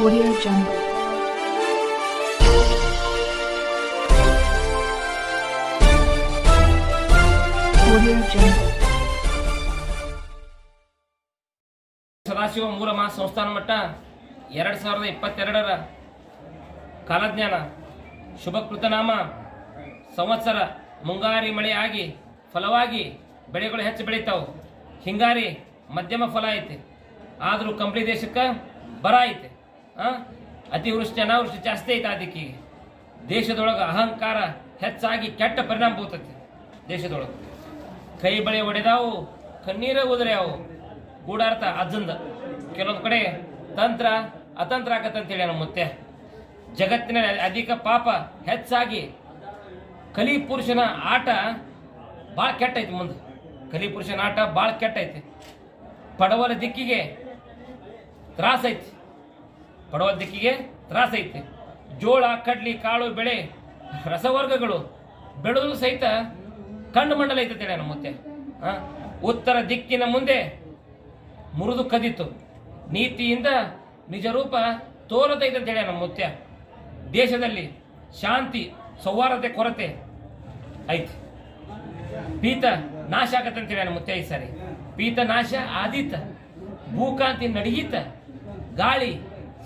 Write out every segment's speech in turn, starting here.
Audio Jungle. Audio. Sadashiva ಮೂಲ ಮಹಾ ಸಂಸ್ಥಾನ ಮಟ್ಟ ಎರಡು ಸಾವಿರದ ಇಪ್ಪತ್ತೆರಡರ ಕಾಲಜ್ಞಾನ, ಶುಭಕೃತನಾಮ, ಸಂವತ್ಸರ ಮುಂಗಾರಿ ಮಳೆ ಆಗಿ, ಫಲವಾಗಿ ಬೆಳೆಗಳು ಹೆಚ್ಚು ಬೆಳಿತಾವು ಹಿಂಗಾರಿ ಮಧ್ಯಮ ಫಲ ಐತಿ ಆದರೂ ಕಂಪ್ಲಿ ದೇಶಕ್ಕೆ ಬರ ಐತೆ? ಅತಿವೃಷ್ಟಿ ಅನಾವೃಷ್ಟಿ ಜಾಸ್ತಿ ಐತೆ ಅದಕ್ಕೆ ದೇಶದೊಳಗೆ ಅಹಂಕಾರ ಹೆಚ್ಚಾಗಿ ಕೆಟ್ಟ ಪರಿಣಾಮ ಬೀಳ್ತೈತಿ ದೇಶದೊಳಗೆ. ಕೈ ಬಳೆ ಒಡೆದಾವು, ಕಣ್ಣೀರ ಉದುರೆ ಅವು ಗೂಡಾರ್ಥ ಅಜ್ಜಂದ ಕೆಲವೊಂದು ಕಡೆ ತಂತ್ರ ಅತಂತ್ರ ಆಗತ್ತಂತೇಳಿ ನಮ್ಮ ಮತ್ತೆ. ಜಗತ್ತಿನಲ್ಲಿ ಅಧಿಕ ಪಾಪ ಹೆಚ್ಚಾಗಿ ಕಲಿ ಪುರುಷನ ಆಟ ಭಾಳ ಕೆಟ್ಟೈತಿ ಮುಂದೆ. ಕಲಿ ಪುರುಷನ ಆಟ ಭಾಳ ಕೆಟ್ಟೈತಿ ಪಡವಲ ದಿಕ್ಕಿಗೆ ತ್ರಾಸೈತಿ ಪಡವಲ ದಿಕ್ಕಿಗೆ ತ್ರಾಸೈತಿ ಜೋಳ, ಕಡ್ಲಿ, ಕಾಳು, ಬೆಳೆ, ರಸವರ್ಗಗಳು ಬೆಳೆದು ಸಹಿತ ಕಣ್ಣು ಮಂಡಲ ಐತಂತೇಳಿ ನಮ್ಮ ಮತ್ತೆ? ಉತ್ತರ ದಿಕ್ಕಿನ ಮುಂದೆ ಮುರಿದು ಕದಿತು. ನೀತಿಯಿಂದ ನಿಜ ರೂಪ ತೋರದೈತೆ ತಿಳಿಯ ನಮ್ಮ ಮುತ್ಯ ದೇಶದಲ್ಲಿ ಶಾಂತಿ, ಸೌಹಾರ್ದತೆ, ಕೊರತೆ ಐತಿ. ಪೀತ ನಾಶ ಆಗತ್ತೆ ಅಂತೇಳಿ ನಮ್ಮ ಮುತ್ಯ ಈ ಸಾರಿ. ಪೀತ ನಾಶ ಆದೀತ. ಭೂಕಾಂತಿ ನಡಗೀತ ಗಾಳಿ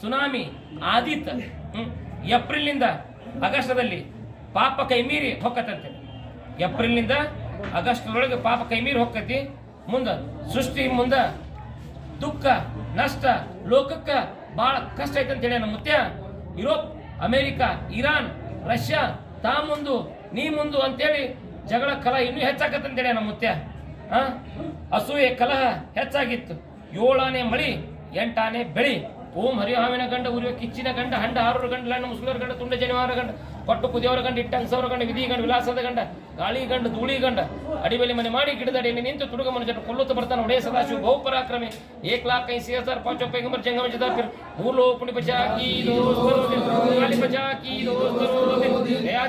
ಸುನಾಮಿ ಆದೀತ. ಏಪ್ರಿಲ್ನಿಂದ ಆಗಸ್ಟದಲ್ಲಿ ಪಾಪ ಕೈ ಮೀರಿ ಹೊಕ್ಕತಂತೆ ಏಪ್ರಿಲ್ನಿಂದ ಆಗಸ್ಟ್ರೊಳಗೆ ಪಾಪ ಕೈ ಮೀರಿ ಹೊಕ್ಕತಿ ಮುಂದೆ ಸೃಷ್ಟಿ, ಮುಂದೆ ದುಃಖ, ನಷ್ಟ, ಲೋಕಕ್ಕೆ ಭಾಳ ಕಷ್ಟ ಐತೆ ಅಂತೇಳಿ ನಮ್ಮ ಮುತ್ಯ, ಯುರೋಪ್, ಅಮೇರಿಕಾ, ಇರಾನ್, ರಷ್ಯಾ, ತಾ ಮುಂದು, ನೀ ಮುಂದು ಅಂತೇಳಿ ಜಗಳ ಕಲಹ ಇನ್ನೂ ಹೆಚ್ಚಾಗತ್ತಂತೇಳಿ ನಮ್ಮ ಮುತ್ಯ. ಅಸೂಯೆ, ಕಲಹ ಹೆಚ್ಚಾಗಿತ್ತು. ಏಳಾನೆ ಮಳಿ, ಎಂಟಾನೇ ಬೆಳಿ. ಓಂ ಹರಿಹಾವಿನ ಗಂಡ ಉರಿಯುವ ಕಿಚ್ಚಿನ ಗಂಡ, ಹಂಡ, ಆರೂರು ಗಂಡ ಲಣ್ಣ ಮುಸ್ಲರ ಗಂಡ, ತುಂಡ, ಜನಿವಾರ ಗಂಡ, ಪಟ್ಟು ಕುದಿಯವರ ಗಂಡ ಇಟ್ಟಂಗಸವರ ಗಂಡ, ವಿಧಿ ಗಂಡ, ವಿಲಾಸದ ಗಂಡ, ಗಾಳಿ ಗಂಡ, ಧೂಳಿ ಗಂಡ, ಅಡಿಬೇಲಿ ಮನೆ ಮಾಡಿ ಗಿಡದಡಿಯಲ್ಲಿ ನಿಂತು ತುಡುಗ ಮನುಷ್ಯರು ಕೊಲ್ಲುತ್ತ ಬರ್ತಾನೆ, ಒಡೆಯ ಸದಾಶಿವ, ಬಹು ಪರಾಕ್ರಮಿ ಏಕ್ ಲಾಖ ಐಸಿ ಹಜಾರ್ ಪಾಂಚೋ ಪೈಗಂಬರ್ ಜಂಗಮ ಜದ ಫಿರ್ ಮೂರ್ ಲೋ ಪುಣಿ ಬಚಾ ಕಿ ದೋಸ್ತರೋ ಗಾಲಿ ಬಚಾ ಕಿ ದೋಸ್ತರೋ ದಯಾ